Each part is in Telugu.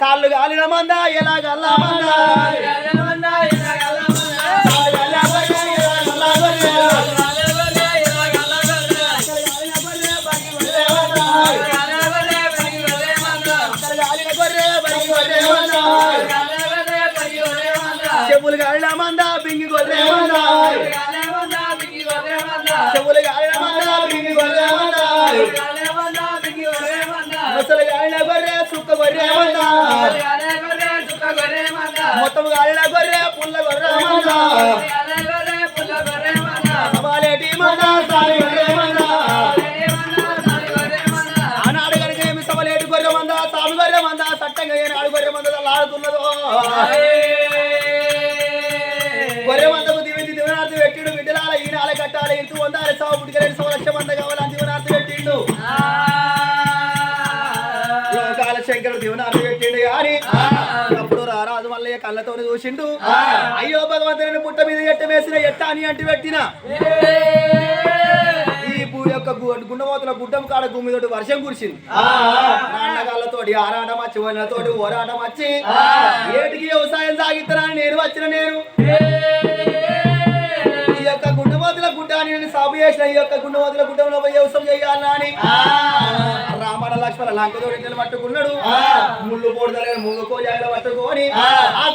కాళ్ళు గాలిన మంద ఎలా గల్లా మంద బడికి గొర్రె మంద. బింగి గొర్రె మంద చెప్పులు గాలిన మంద మొత్తం గాలిన గొర్రె పుల్ల గొర్రె మంద. సవాలేటి మంద గొర్రె మంద. ఆనాడు కనుక ఏమి సవలేటి గొర్రె మంద సామి గొర్రె మంద సట్టంగా గొర్రె మంద లాడుతున్నదో. గొర్రె మందకు దివింది దివనార్థి పెట్టిడు బిడ్డలాల ఈనాల కట్టాలి ఇంటూ వందాలి సాగు పుట్టుకలేని సవ లక్ష మందగా దివనార్థి పెట్టిండు కానీ అప్పుడు రారాజు మల్లయ్య కళ్ళతో చూసిండు. అయ్యో భగవంతుని పుట్ట మీద ఎట్ట వేసిన ఎట్ట అని అంటి పెట్టిన. ఈ భూ యొక్క గుండమోతల గుడ్డం కాడ గుమ్మిదోటి వర్షం కురిసింది. నాన్నగాళ్ళతోటి ఆరాటం వచ్చి వనలతోటి ఓరాటం వచ్చి ఏటికి వ్యవసాయం సాగిస్తానని నేను వచ్చిన నేను. చేసిన ఈ యొక్క గుండమోతుల గుడ్డంలో పోయి వ్యవసాయం చేయాలా అని రామణ లక్ష్మణ లంకతోటి పట్టుకున్నాడు. ముళ్ళు పోడదలేని మూగ కోజాయిల పట్టుకొని ఆ.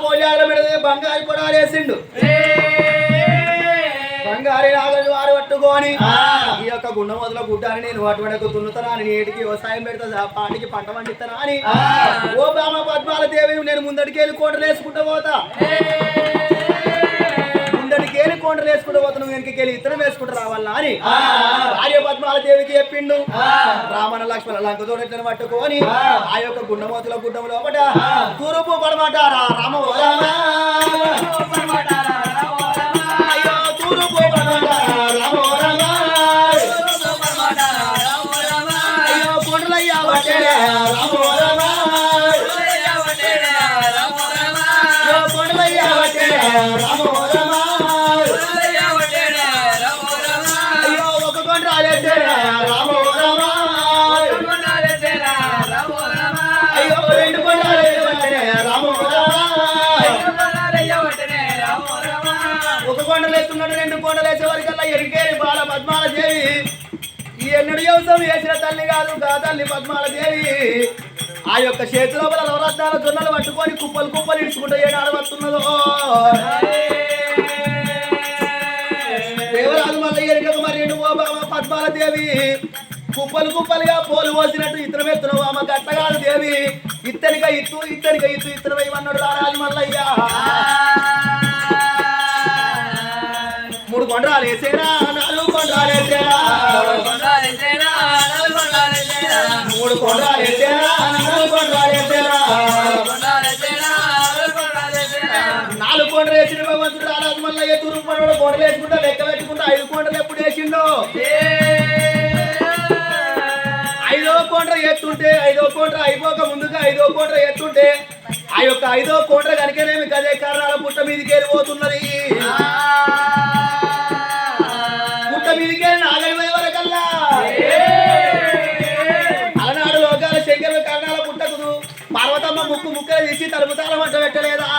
కోజాయిల మీద బంగారు కొడాలేసిండు బంగారు నాగలు వారు పట్టుకొని ఈ యొక్క గుండ మొదల గుడ్డాన్ని నేను అటువంటి దున్నుతానా అని నేటికి వ్యవసాయం పెడతా పాటికి పంట పండిస్తానా అని. ఓ బామ పద్మాల దేవి నేను ముందడికి వెళ్ళి కోటలు వేసుకుంటూ పోతా. ముందడికి వెళ్ళి కోటలు వేసుకుంటూ పోతా నువ్వు వెనక్కి వెళ్ళి ఇతరం వేసుకుంటూ రావాలా అని. భార్య పద్మాల దేవికి చెప్పిండు. రామణ లక్ష్మణ లంకతోడెట్లను పట్టుకొని ఆ. యొక్క గుండమోతుల గుడ్డం లోపట తూర్పు పడమాట. రామ. అయ్యో తూర్పు పడమాట. రామ. వ్యవసాయం వేసిన తల్లి కాదు తల్లి పద్మాల దేవి ఆ యొక్క చేతిలో బల నవరత్నాల జొన్నలు పట్టుకొని కుప్పలు కుప్పలు ఇడుచుకుంటూ ఏడాడు వస్తున్నదో. దేవరాజు మల్ల ఎరికకు మరి రెండు ఓ పద్మాల దేవి కుప్పలు కుప్పలుగా పోలు పోసినట్టు ఇతరం ఎత్తున బామ గట్టగాదు దేవి. ఇత్తనిక ఇత్తు ఇత్తనిక ఇత్తు ఇత్తనం ఇవన్నాడు రాజు మల్లయ్య మూడు కొండరాలు వేసేరా నాలుగు కొండరాలు వేసేరా. మూడు కొండలు ఎత్తేరా నాలుగు కొండలు ఎత్తేరా నాలుగు కొండలు వేసిన భగవంతుడు రారాజు మల్లయ్య తూర్పు కొండలు కొండలు వేసుకుంటా లెక్క పెట్టుకుంటా ఐదు కొండలు ఎప్పుడు వేసిండో? ఐదో కోండ్ర ఎత్తుంటే ఐదో కోండ్ర అయిపోక ముందుగా ఐదో కోండ్ర ఎత్తుంటే ఆ యొక్క ఐదో కోండ్ర కనుకనేమి కదే కారణాల పుట్ట మీదకి వెళ్ళిపోతున్నది పెట్టలేదా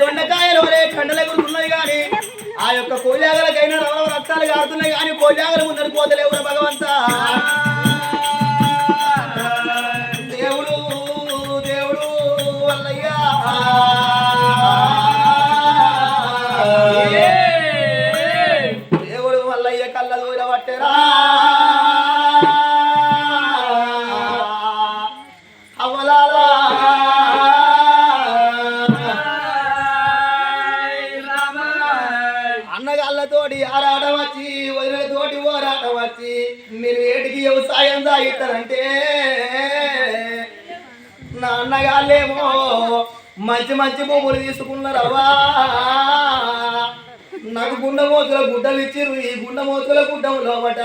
దొండకాయలు ఒరే కండలు ఎగురుతున్నాయి కానీ ఆ యొక్క కోజాగలకైనా రవ రక్తాలు కారుతున్నాయి కానీ కోజాగలు ముందరికి పోతలేవు భగవంత. దేవుడు దేవుడు వల్లయ్యా. దేవుడు వల్లయ్య కళ్ళ దూర పట్టెరా. మంచి మంచి భూములు తీసుకున్నారవ్వా. నాకు గుండమోతుల గుడ్డలు ఇచ్చిర్రు ఈ గుండమోతుల గుడ్డం లోపట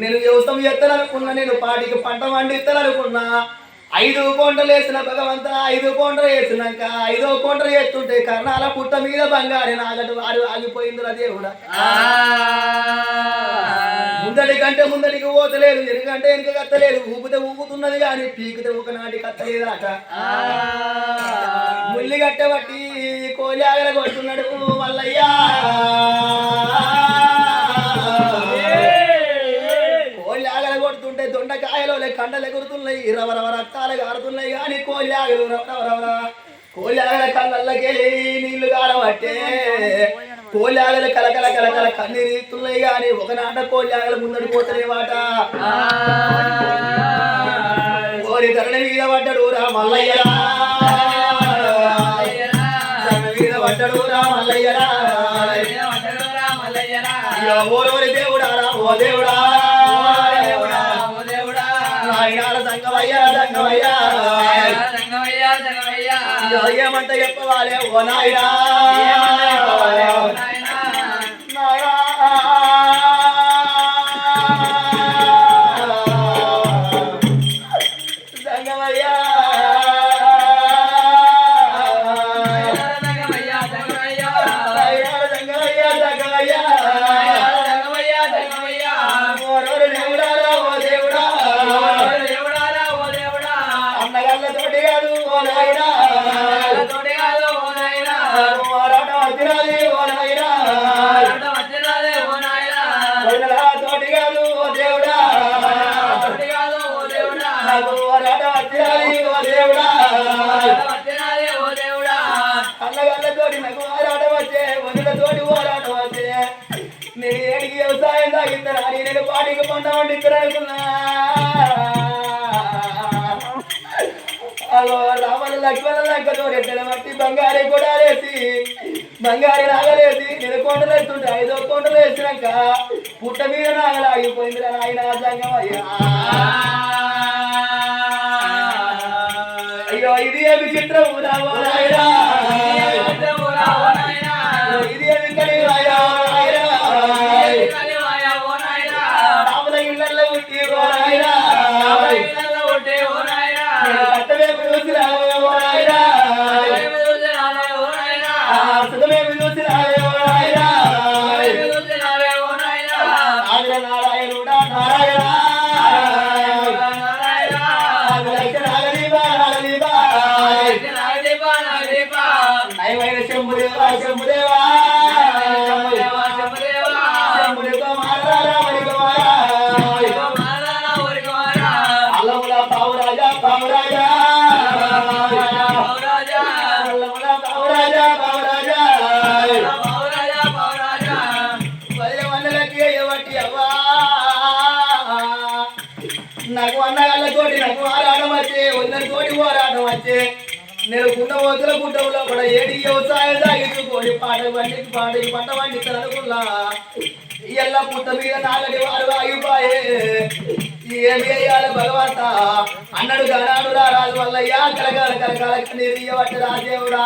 నేను వ్యవసాయం ఎత్తాలనుకున్నా నేను పాటికి పంట పండిస్తాననుకున్నా. ఐదు కొండలు వేసిన భగవంత ఐదు కొండలు వేసినాక ఐదో కొండలు వేస్తుంటే కర్ణాల పుట్ట మీద బంగారు నాగటి వారు ఆగిపోయిందిరా దేవుడా. ముందటి కంటే ముందటికి పోతలేదు ఎనుకంటే వెనుక కత్తలేదు ఊపితే ఊపుతున్నది కానీ పీకితే ఒకనాటి కత్తలేదాట. ముల్లి కట్టబట్టి కోలాగల కొడుతున్నాడు మల్లయ్యా. కోలాగల కొడుతుంటే దొండకాయలో కండలు ఎగురుతున్నాయి రవరవ రక్తాలు కారుతున్నాయి కానీ కోలాగలు రవరవ కోలాగల కళ్ళల్లకి నీళ్ళు కారబట్టే కోలాగలు కలకల కలకల కన్నీరుతున్నాయి కానీ ఒకనాట కోలాగలు ముందడి పోతలేవాట. ఓరి ధరణ మీద పడ్డాడు రా మల్లయ్యరా మీద పడ్డాడు రా మల్లయ్యరా ఓరోరి దేవుడా రా ఓ దేవుడా. నాయనాల సంగమయ్యా సంగమయ్యా. ఇక ఏమంట చెప్పవాలే ఓ నాయనా. నాయనా. నాకు పోరాటం వచ్చే వదినతోటి పోరాటం వచ్చే నేను ఏడికి వ్యవసాయం సాగిస్తాను అని నేను పాటికి పంట పండిస్తాను అగో రామల లక్ష్మణ లక్కతో ఎక్కడ బట్టి బంగారే కూడా వేసి బంగారు నాగలేసి నేను కొండలు ఐదో కొండలు వేసినాక పుట్ట మీద నాగలాగిపోయింది ఆయన సంగం అయ్యా అయ్యో ఇది ఏమి చిత్రం రావో నాకు అన్నగాళ్ళ తోటి నాకు ఆరాటం వచ్చే వందలతోటి పోరాటం వచ్చే. నేను గుండ గుడ్డంలో కూడా ఏడి వ్యవసాయం సాగించుకోని పాట పండి పాట ఈ పంట పండిస్తారనుకున్నా ఎల్ల పుట్ట మీద నాగటి వారు ఆగిపోయే. ఏమి వేయాలి భగవంత? అన్నడు గనాడు రాజు రాజు యా కలగాలి కలగాలి నీరు ఇవ్వట్టు రాజేవుడా.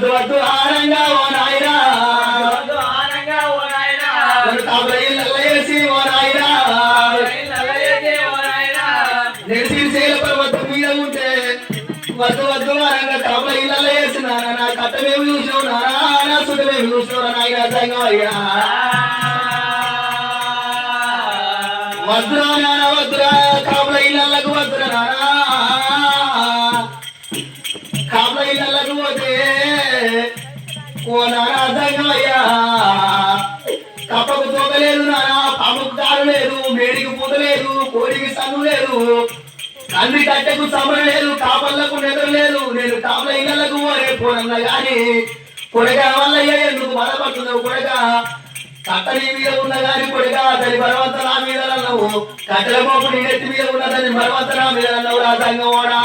వద్దు వద్దు ఆనంగా ఓ నాయనా. వద్దు వద్దు అనంగా తాపల ఇళ్ళల్లో వేసిన నా కట్టమేమి చూసినావు నానా నా సుఖమేమి చూసినావు నాయన సంగం అయ్యా. వద్దురా నాన్న వద్దురా కాపుల ఇళ్ళకు వద్దురా నాన్న ఓ నాన్న అర్థమయ్యా కప్పకు తోకలేదు నానా పాముకు దారు లేదు మేడికి పూత లేదు కోడికి సన్ను లేదు. తండ్రి కట్టెకు సమరం లేదు కాపళ్ళకు నిద్ర లేదు. నేను కాపల ఇళ్ళకు పోరే పోనన్న గాని కొడక వల్ల ఎందుకు బాధపడుతున్నావు కొడక? కట్టని మీద ఉన్న గాని కొడక దాని బలవంత నా మీద అన్నావు. కట్టెల పోపు నీ నెత్తి మీద ఉన్న దాని బలవంత నా మీద అన్నావు రాజంగం సంగమోడా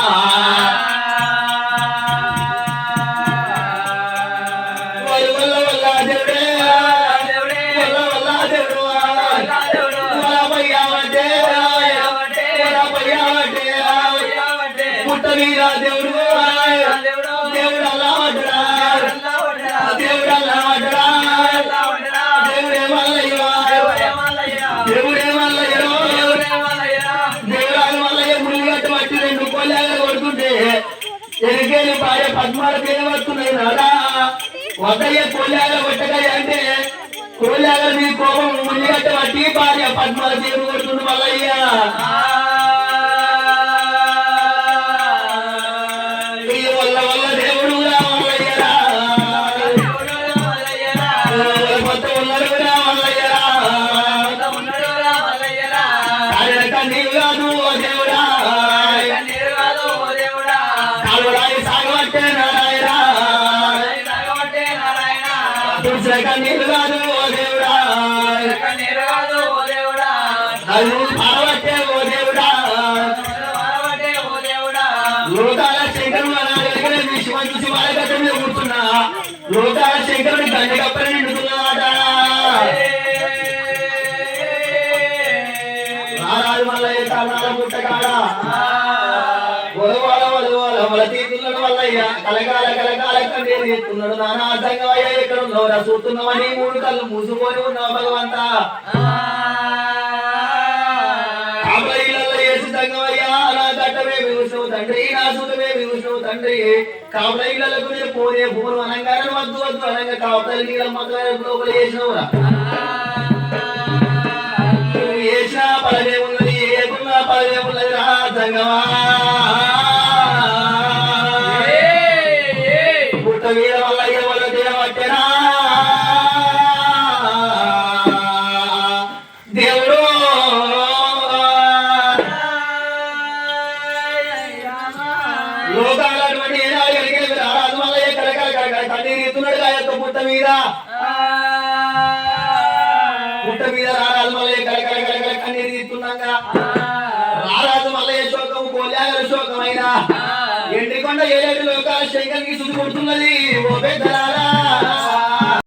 పుట్ట దేవుడు దేవుడు అలా దేవుడు అలా దేవుడే మల్లయ్య? దేవుడే మల్లయ్య? మల్లయ్య మునిగట్టు పట్టి రెండు కోళ్ళగా కొడుతుంటే ఎరికేలు భార్య పద్మాలు పేరు వస్తున్నాయి నాడా. ఒకయ్య కోళ్ళగా కొట్టగాయ అంటే కోళ్ళగా నీ కోపం మునిగట్టు పట్టి భార్య పద్మాల పేరు కొడుతుంది మల్లయ్య. లోకాల శంకరుడి గంట కప్పని నిండుతున్నామాట నారాజు మల్లయ్య ఒలవాల ఒలవాల వల తీతులను కలకాల కలకాల కన్నీరు ఎత్తున్నాడు నానా సంగమయ్య ఎక్కడ ఉన్నావురా చూస్తున్నావని మూడు కళ్ళు మూసుకొని ఉన్నావు భగవంత. నా తండ్రి నా సుతమే విష్ణువు తండ్రి. కాబైలకు మీరు పోనే పూర్వ అనంగానే వద్దు వద్దు అనంగా కావతలు నీళ్ళ మొదలైన లోపల చేసినవురా చేసినా ఉన్నది ఏకున్నా ఉన్నది రా సంగమా ఎత్తున్నాడు ఆ యొక్క పుట్ట మీద? పుట్ట మీద రారాజు వల్ల ఎక్కడ కలకల కన్నీరు తీస్తున్నాగా రారాజు మల్లయ్య శోకము కోల్యాగల శోకమైన ఎండికొండ ఏలేడు లోకాల శంకర్కి సుది కొడుతున్నది. ఓ పెద్దలారా